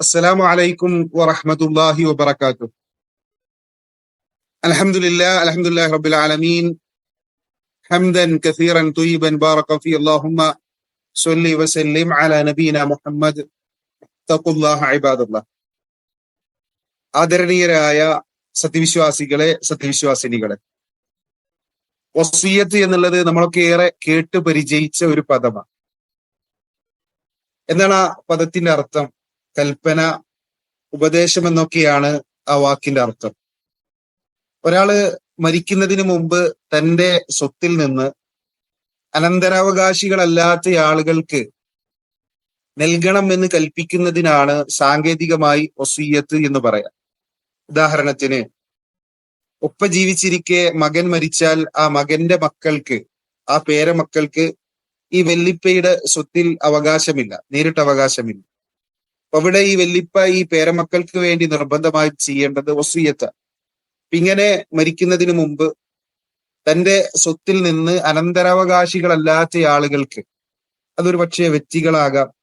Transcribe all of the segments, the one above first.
السلام عليكم ورحمة الله وبركاته الحمد لله الحمد لله رب العالمين حمدا كثيرا طيبا بارك في اللهم صل وسلم على نبينا محمد اتقوا الله عباد الله ആദരണീയരായ സത്യവിശ്വാസികളെ സത്യവിശ്വാസിനികളെ വസീയത്ത് എന്നുള്ളത് നമ്മളൊക്കെ ഏറെ കേട്ട് പരിചയിച്ച ഒരു പദമാണ് എന്താണ് ആ പദത്തിന്റെ അർത്ഥം കൽപ്പന ഉപദേശം എന്നൊക്കെയാണ് ആ വാക്കിന്റെ അർത്ഥം. ഒരാൾ മരിക്കുന്നതിന് മുമ്പ് തന്റെ സ്വത്തിൽ നിന്ന് അനന്തരാവകാശികളല്ലാത്ത ആളുകൾക്ക് നൽകണം എന്ന് കൽപ്പിക്കുന്നതിനാണ് സാങ്കേതികമായി ഒസീയത്ത് എന്ന് പറയാം. ഉദാഹരണത്തിന് ഉപ്പ ജീവിച്ചിരിക്കെ മകൻ മരിച്ചാൽ ആ മകന്റെ മക്കൾക്ക് ആ പേരമക്കൾക്ക് ഈ വെല്ലിപ്പയുടെ സ്വത്തിൽ അവകാശമില്ല നേരിട്ട് അവകാശമില്ല അവിടെ ഈ വെല്ലിപ്പ ഈ പേരമക്കൾക്ക് വേണ്ടി നിർബന്ധമായി ചെയ്യേണ്ടത് വസൂയത്ത ഇങ്ങനെ മരിക്കുന്നതിന് മുമ്പ് തന്റെ സ്വത്തിൽ നിന്ന് അനന്തരാവകാശികളല്ലാത്ത ആളുകൾക്ക് അതൊരു പക്ഷേ വ്യക്തികളാകാം.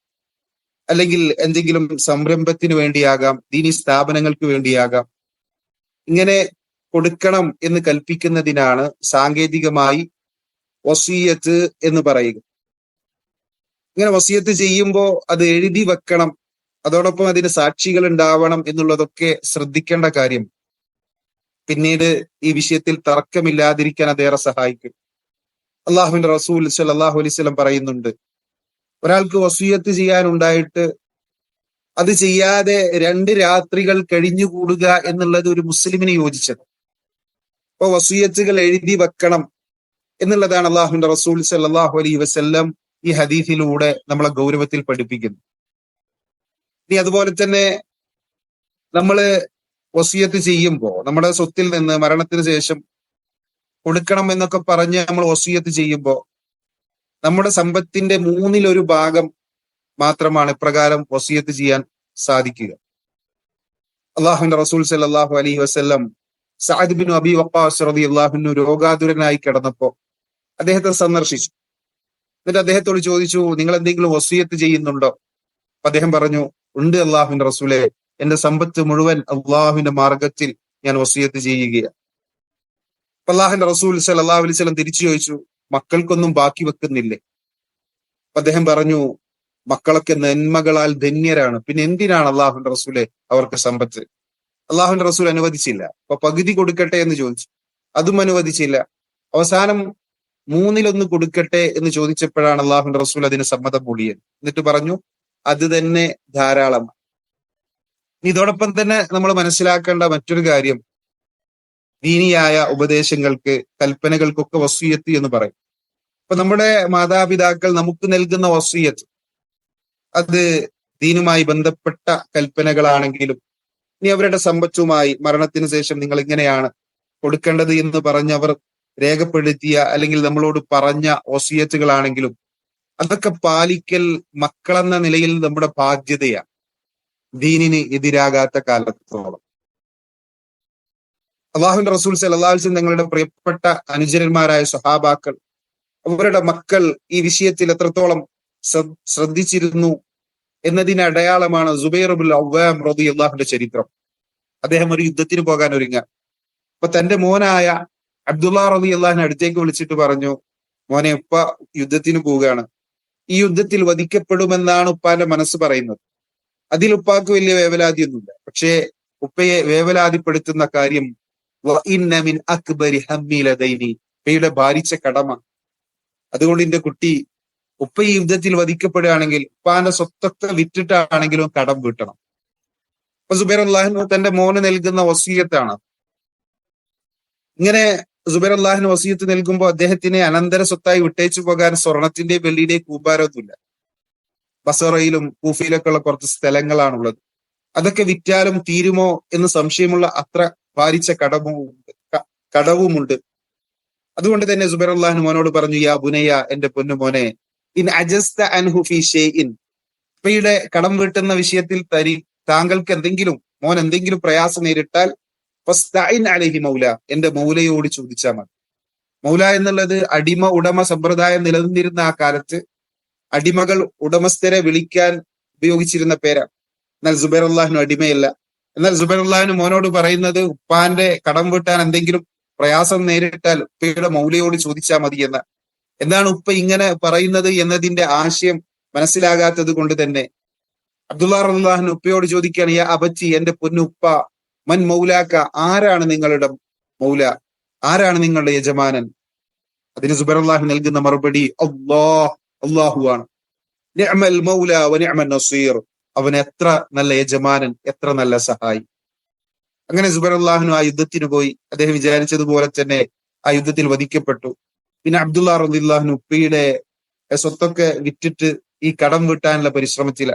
അല്ലെങ്കിൽ എന്തെങ്കിലും സംരംഭത്തിന് വേണ്ടിയാകാം ദീനി സ്ഥാപനങ്ങൾക്ക് വേണ്ടിയാകാം. ഇങ്ങനെ കൊടുക്കണം എന്ന് കൽപ്പിക്കുന്നതിനാണ് സാങ്കേതികമായി വസീയത്ത് എന്ന് പറയുക. ഇങ്ങനെ വസീയത്ത് ചെയ്യുമ്പോൾ അത് എഴുതി വെക്കണം. അതോടൊപ്പം അതിന് സാക്ഷികൾ ഉണ്ടാവണം എന്നുള്ളതൊക്കെ ശ്രദ്ധിക്കേണ്ട കാര്യം. പിന്നീട് ഈ വിഷയത്തിൽ തർക്കമില്ലാതിരിക്കാൻ അതേറെ സഹായിക്കും. അള്ളാഹുവിന്റെ റസൂൽ സല്ലാഹു അലൈസ്ലം പറയുന്നുണ്ട് ഒരാൾക്ക് വസൂയത്ത് ചെയ്യാനുണ്ടായിട്ട് അത് ചെയ്യാതെ രണ്ട് രാത്രികൾ കഴിഞ്ഞുകൂടുക എന്നുള്ളത് ഒരു മുസ്ലിമിന് യോജിച്ചത്. അപ്പൊ വസൂയത്തുകൾ എഴുതി വെക്കണം എന്നുള്ളതാണ് അള്ളാഹുവിന്റെ റസൂൽ സല്ലാഹു അലൈ വസ്ല്ലം ഈ ഹദീഫിലൂടെ നമ്മളെ ഗൗരവത്തിൽ പഠിപ്പിക്കുന്നു ഇനി അതുപോലെ തന്നെ നമ്മൾ വസീയത്ത് ചെയ്യുമ്പോൾ നമ്മുടെ സ്വത്തിൽ നിന്ന് മരണത്തിന് ശേഷം കൊടുക്കണം എന്നൊക്കെ പറഞ്ഞ് നമ്മൾ വസീയത്ത് ചെയ്യുമ്പോൾ നമ്മുടെ സമ്പത്തിന്റെ മൂന്നിലൊരു ഭാഗം മാത്രമാണ് ഇപ്രകാരം വസീയത്ത് ചെയ്യാൻ സാധിക്കുക. അള്ളാഹുന്റെ റസൂൽ സല്ലാഹു അലൈഹി വസ്ല്ലം സാദ് ബിൻ അബി വക്കാസ് അള്ളാഹുനു രോഗാതുരനായി കിടന്നപ്പോ അദ്ദേഹത്തെ സന്ദർശിച്ചു. എന്നിട്ട് അദ്ദേഹത്തോട് ചോദിച്ചു നിങ്ങൾ എന്തെങ്കിലും വസീയത്ത് ചെയ്യുന്നുണ്ടോ? അദ്ദേഹം പറഞ്ഞു ഉണ്ട് അള്ളാഹുവിന്റെ റസൂലെ. എന്റെ സമ്പത്ത് മുഴുവൻ അള്ളാഹുവിന്റെ മാർഗത്തിൽ ഞാൻ വസീയത്ത് ചെയ്യുകയാണ്. അപ്പൊ അള്ളാഹുന്റെ റസൂൽ സലാഹു അലൈഹി സ്വലം തിരിച്ചു ചോദിച്ചു മക്കൾക്കൊന്നും ബാക്കി വെക്കുന്നില്ലേ? അപ്പൊ അദ്ദേഹം പറഞ്ഞു മക്കളൊക്കെ നന്മകളാൽ ധന്യരാണ്. പിന്നെ എന്തിനാണ് അള്ളാഹുന്റെ റസൂലെ അവർക്ക് സമ്പത്ത്? അള്ളാഹുന്റെ റസൂൽ അനുവദിച്ചില്ല. അപ്പൊ പകുതി കൊടുക്കട്ടെ എന്ന് ചോദിച്ചു. അതും അനുവദിച്ചില്ല. അവസാനം മൂന്നിലൊന്ന് കൊടുക്കട്ടെ എന്ന് ചോദിച്ചപ്പോഴാണ് അള്ളാഹുന്റെ റസൂൽ അതിന് സമ്മതം പൊളിയൻ എന്നിട്ട് പറഞ്ഞു അത് തന്നെ ധാരാളമാണ് ഇതോടൊപ്പം തന്നെ നമ്മൾ മനസ്സിലാക്കേണ്ട മറ്റൊരു കാര്യം. ദീനിയായ ഉപദേശങ്ങൾക്ക് കൽപ്പനകൾക്കൊക്കെ വസൂയത്ത് എന്ന് പറയും. അപ്പൊ നമ്മുടെ മാതാപിതാക്കൾ നമുക്ക് നൽകുന്ന വസൂയത്ത് അത് ദീനുമായി ബന്ധപ്പെട്ട കൽപ്പനകളാണെങ്കിലും ഇനി അവരുടെ സമ്പത്തുമായി മരണത്തിന് ശേഷം നിങ്ങൾ ഇങ്ങനെയാണ് കൊടുക്കേണ്ടത് എന്ന് പറഞ്ഞവർ രേഖപ്പെടുത്തിയ അല്ലെങ്കിൽ നമ്മളോട് പറഞ്ഞ വസീയത്തുകളാണെങ്കിലും അതൊക്കെ പാലിക്കൽ മക്കളെന്ന നിലയിൽ നമ്മുടെ ബാധ്യതയാണ്. ദീനിന് എതിരാകാത്ത കാലത്തോളം. അള്ളാഹുന്റെ റസൂൽ സലഹ്ലിൻ തങ്ങളുടെ പ്രിയപ്പെട്ട അനുചരന്മാരായ സഹാബാക്കൾ അവരുടെ മക്കൾ ഈ വിഷയത്തിൽ എത്രത്തോളം ശ്രദ്ധിച്ചിരുന്നു എന്നതിന് അടയാളമാണ് സുബൈറബുൽ അവ്വാം റബി അള്ളാഹുന്റെ ചരിത്രം. അദ്ദേഹം ഒരു യുദ്ധത്തിന് പോകാൻ ഒരുങ്ങ. അപ്പൊ തന്റെ മോനായ അബ്ദുള്ള റബി അള്ളാഹിനെ അടുത്തേക്ക് വിളിച്ചിട്ട് പറഞ്ഞു മോനെ ഉപ്പ യുദ്ധത്തിന് പോവുകയാണ്. ഈ യുദ്ധത്തിൽ വധിക്കപ്പെടുമെന്നാണ് ഉപ്പാന്റെ മനസ്സ് പറയുന്നത്. അതിൽ ഉപ്പാക്ക് വലിയ വേവലാതിയൊന്നുമില്ല. പക്ഷേ ഉപ്പയെ വേവലാതിപ്പെടുത്തുന്ന കാര്യം അക്ബരി ഉപ്പയുടെ ഭാരിച്ച കടമ. അതുകൊണ്ട് എന്റെ കുട്ടി ഉപ്പ ഈ യുദ്ധത്തിൽ വധിക്കപ്പെടുകയാണെങ്കിൽ ഉപ്പാന്റെ സ്വത്തൊക്കെ വിറ്റിട്ടാണെങ്കിലും കടം വീട്ടണം. അപ്പൊ സുബൈർ അള്ളാഹിന് തന്റെ മോന് നൽകുന്ന വസീയത്താണ്. ഇങ്ങനെ സുബൈർ അള്ളാഹിന് വസീയത്ത് നൽകുമ്പോൾ അദ്ദേഹത്തിന് അനന്തര സ്വത്തായി വിട്ടേച്ചു പോകാൻ സ്വർണത്തിന്റെ വെള്ളിയുടെ കൂമ്പാരമൊന്നുമില്ല ബസറയിലും കൂഫയിലൊക്കെ ഉള്ള കുറച്ച് സ്ഥലങ്ങളാണുള്ളത്. അതൊക്കെ വിറ്റാലും തീരുമോ എന്ന് സംശയമുള്ള അത്ര ഭാരിച്ച കടവും കടവുമുണ്ട്. അതുകൊണ്ട് തന്നെ സുബൈർ അള്ളാഹിൻ മോനോട് പറഞ്ഞു യാ ബുനയ്യ എന്റെ പൊന്നു മോനെ ഇൻ അജസ്ത അൻഹു ഉപ്പയുടെ കടം വീട്ടുന്ന വിഷയത്തിൽ തരി താങ്കൾക്ക് എന്തെങ്കിലും മോൻ എന്തെങ്കിലും പ്രയാസം നേരിട്ടാൽ അലഹി മൗല. എന്റെ മൗലയോട് ചോദിച്ചാൽ മതി. മൗല എന്നുള്ളത് അടിമ ഉടമ സമ്പ്രദായം നിലനിന്നിരുന്ന ആ കാലത്ത് അടിമകൾ ഉടമസ്ഥരെ വിളിക്കാൻ ഉപയോഗിച്ചിരുന്ന പേരാണ്. എന്നാൽ സുബൈർ അള്ളാഹിനു അടിമയല്ല. എന്നാൽ സുബൈർ അള്ളാഹിന് മോനോട് പറയുന്നത് ഉപ്പാന്റെ കടം വീട്ടാൻ എന്തെങ്കിലും പ്രയാസം നേരിട്ടാൽ ഉപ്പയുടെ മൗലയോട് ചോദിച്ചാൽ മതി എന്ന. എന്താണ് ഉപ്പ ഇങ്ങനെ പറയുന്നത് എന്നതിന്റെ ആശയം മനസ്സിലാകാത്തത് കൊണ്ട് തന്നെ. അബ്ദുള്ള റഹ്ലാഹിന് ഉപ്പയോട് ചോദിക്കുകയാണ് യാ അബച്ചി എന്റെ പൊന്നുപ്പ മൻ മൗലാക്ക ആരാണ് നിങ്ങളുടെ മൗല? ആരാണ് നിങ്ങളുടെ യജമാനൻ? അതിന് സുബർ അള്ളാഹു നൽകുന്ന മറുപടി അള്ളാഹ് ആണ്. മൗല നസീർ. അവൻ എത്ര നല്ല യജമാനൻ എത്ര നല്ല സഹായി. അങ്ങനെ സുബർ അള്ളാഹുനു ആ യുദ്ധത്തിന് പോയി. അദ്ദേഹം വിചാരിച്ചതുപോലെ തന്നെ ആ യുദ്ധത്തിൽ വധിക്കപ്പെട്ടു. പിന്നെ അബ്ദുള്ള റദിള്ളാഹുനു ഉപ്പയുടെ സ്വത്തൊക്കെ വിറ്റിട്ട് ഈ കടം വീട്ടാനുള്ള പരിശ്രമത്തില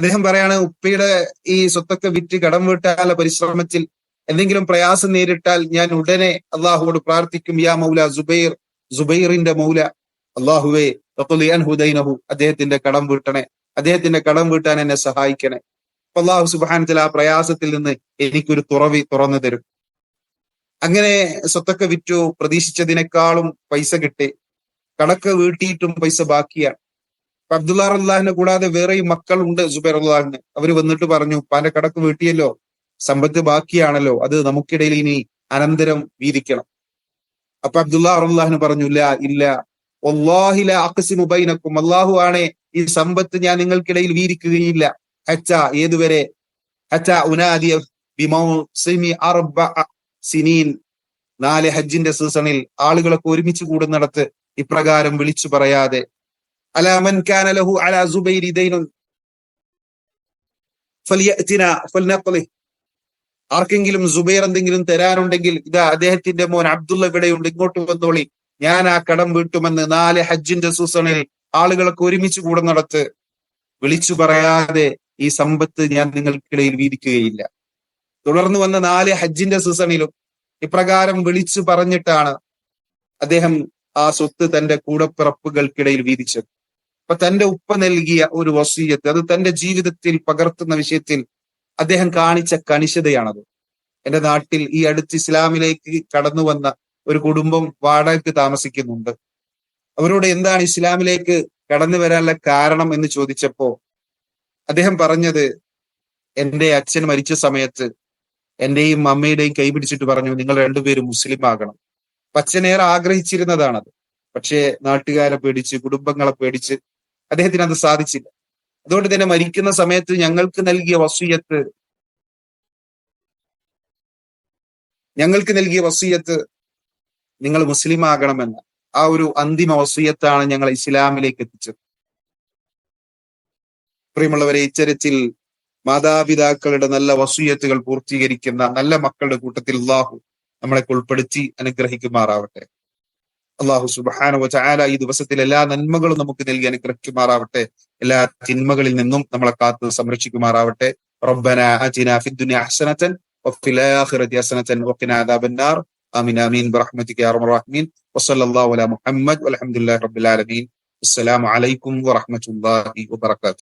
അദ്ദേഹം പറയാണ് ഉപ്പയുടെ ഈ സ്വത്തൊക്കെ വിറ്റ് കടം വീട്ടാനുള്ള പരിശ്രമത്തിൽ എന്തെങ്കിലും പ്രയാസം നേരിട്ടാൽ ഞാൻ ഉടനെ അള്ളാഹുവോട് പ്രാർത്ഥിക്കും. യാ മൗല സുബൈർ സുബൈറിന്റെ മൗല. അള്ളാഹുവേ ഹുദൈനഹു അദ്ദേഹത്തിന്റെ കടം വീട്ടണേ. അദ്ദേഹത്തിന്റെ കടം വീട്ടാൻ എന്നെ സഹായിക്കണേ. അപ്പൊ അള്ളാഹു സുബാനത്തിൽ ആ പ്രയാസത്തിൽ നിന്ന് എനിക്കൊരു തുറവി തുറന്നു തരും. അങ്ങനെ സ്വത്തൊക്കെ വിറ്റു പ്രതീക്ഷിച്ചതിനേക്കാളും പൈസ കിട്ടി. കടക്ക് വീട്ടിയിട്ടും പൈസ ബാക്കിയാണ് അബ്ദുള്ള അള്ളാഹിനെ കൂടാതെ വേറെയും മക്കളുണ്ട് സുബൈർ അള്ളാഹിന് അവർ വന്നിട്ട് പറഞ്ഞു പാന്റെ കടക്ക് വീട്ടിയല്ലോ സമ്പത്ത് ബാക്കിയാണല്ലോ അത് നമുക്കിടയിൽ ഇനി അനന്തരം വീതിക്കണം. അപ്പൊ അബ്ദുള്ള അറുല്ലാഹിന് പറഞ്ഞു ഇല്ല ഇല്ല ഒല്ലാഹില അക്സിമു ബൈനക്കും അള്ളാഹു ആണ് ഈ സമ്പത്ത് ഞാൻ നിങ്ങൾക്കിടയിൽ വീതിക്കുകയില്ല. ഹച്ച ഏതുവരെ? ഹച്ച ഉനാദിയ സിനീൻ നാല് ഹജ്ജിന്റെ സീസണിൽ ആളുകളൊക്കെ ഒരുമിച്ച് കൂടുന്നിടത്ത് ഇപ്രകാരം വിളിച്ചു പറയാതെ അലാ സുബൈരി ആർക്കെങ്കിലും സുബൈർ എന്തെങ്കിലും തരാനുണ്ടെങ്കിൽ ഇതാ അദ്ദേഹത്തിന്റെ മോൻ അബ്ദുള്ള ഇവിടെയുണ്ട് ഇങ്ങോട്ട് വന്നോളി. ഞാൻ ആ കടം വീട്ടുമെന്ന് നാല് ഹജ്ജിന്റെ സൂസണിൽ ആളുകളൊക്കെ ഒരുമിച്ച് കൂടെ നടത്ത് വിളിച്ചു പറയാതെ ഈ സമ്പത്ത് ഞാൻ നിങ്ങൾക്കിടയിൽ വീതിക്കുകയില്ല. തുടർന്ന് വന്ന നാല് ഹജ്ജിന്റെ സീസണിലും ഇപ്രകാരം വിളിച്ചു പറഞ്ഞിട്ടാണ് അദ്ദേഹം ആ സ്വത്ത് തന്റെ കൂടപ്പിറപ്പുകൾക്കിടയിൽ വീതിച്ചത്. അപ്പൊ തന്റെ ഉപ്പ നൽകിയ ഒരു വസീയത്ത് അത് തന്റെ ജീവിതത്തിൽ പകർത്തുന്ന വിഷയത്തിൽ അദ്ദേഹം കാണിച്ച കണിശതയാണത്. എന്റെ നാട്ടിൽ ഈ അടുത്ത് ഇസ്ലാമിലേക്ക് കടന്നു വന്ന ഒരു കുടുംബം വാടകയ്ക്ക് താമസിക്കുന്നുണ്ട്. അവരോട് എന്താണ് ഇസ്ലാമിലേക്ക് കടന്നു വരാനുള്ള കാരണം എന്ന് ചോദിച്ചപ്പോ അദ്ദേഹം പറഞ്ഞത് എന്റെ അച്ഛൻ മരിച്ച സമയത്ത് എന്റെയും അമ്മയുടെയും കൈ പിടിച്ചിട്ട് പറഞ്ഞു നിങ്ങൾ രണ്ടുപേരും മുസ്ലിം ആകണം. അച്ഛനേറെ ആഗ്രഹിച്ചിരുന്നതാണത്. പക്ഷേ നാട്ടുകാരെ പേടിച്ച് കുടുംബങ്ങളെ പേടിച്ച് അദ്ദേഹത്തിന് അത് സാധിച്ചില്ല. അതുകൊണ്ട് തന്നെ മരിക്കുന്ന സമയത്ത് ഞങ്ങൾക്ക് നൽകിയ വസൂയത്ത് ഞങ്ങൾക്ക് നൽകിയ വസൂയത്ത് നിങ്ങൾ മുസ്ലിം ആകണമെന്ന ആ ഒരു അന്തിമ വസൂയത്താണ് ഞങ്ങൾ ഇസ്ലാമിലേക്ക് എത്തിച്ചത്. പ്രിയമുള്ളവരെ ഇത്തരത്തിൽ മാതാപിതാക്കളുടെ നല്ല വസൂയത്തുകൾ പൂർത്തീകരിക്കുന്ന നല്ല മക്കളുടെ കൂട്ടത്തിൽ അള്ളാഹു നമ്മളെ ഉൾപ്പെടുത്തി അനുഗ്രഹിക്കുമാറാവട്ടെ. അള്ളാഹു സുബാന ചാല ഈ ദിവസത്തിൽ എല്ലാ നന്മകളും നമുക്ക് നൽകി അനുഗ്രഹിക്കുമാറാവട്ടെ എല്ലാ തിന്മകളിൽ നിന്നും നമ്മളെ കാത്ത് സംരക്ഷിക്കുമാറാവട്ടെ ربنا آتنا في الدنيا حسنة وفي الآخرة حسنة وقنا عذاب النار آمين آمين برحمتك يا أرحم الراحمين وصلى الله على محمد والحمد لله رب العالمين السلام عليكم ورحمة الله وبركاته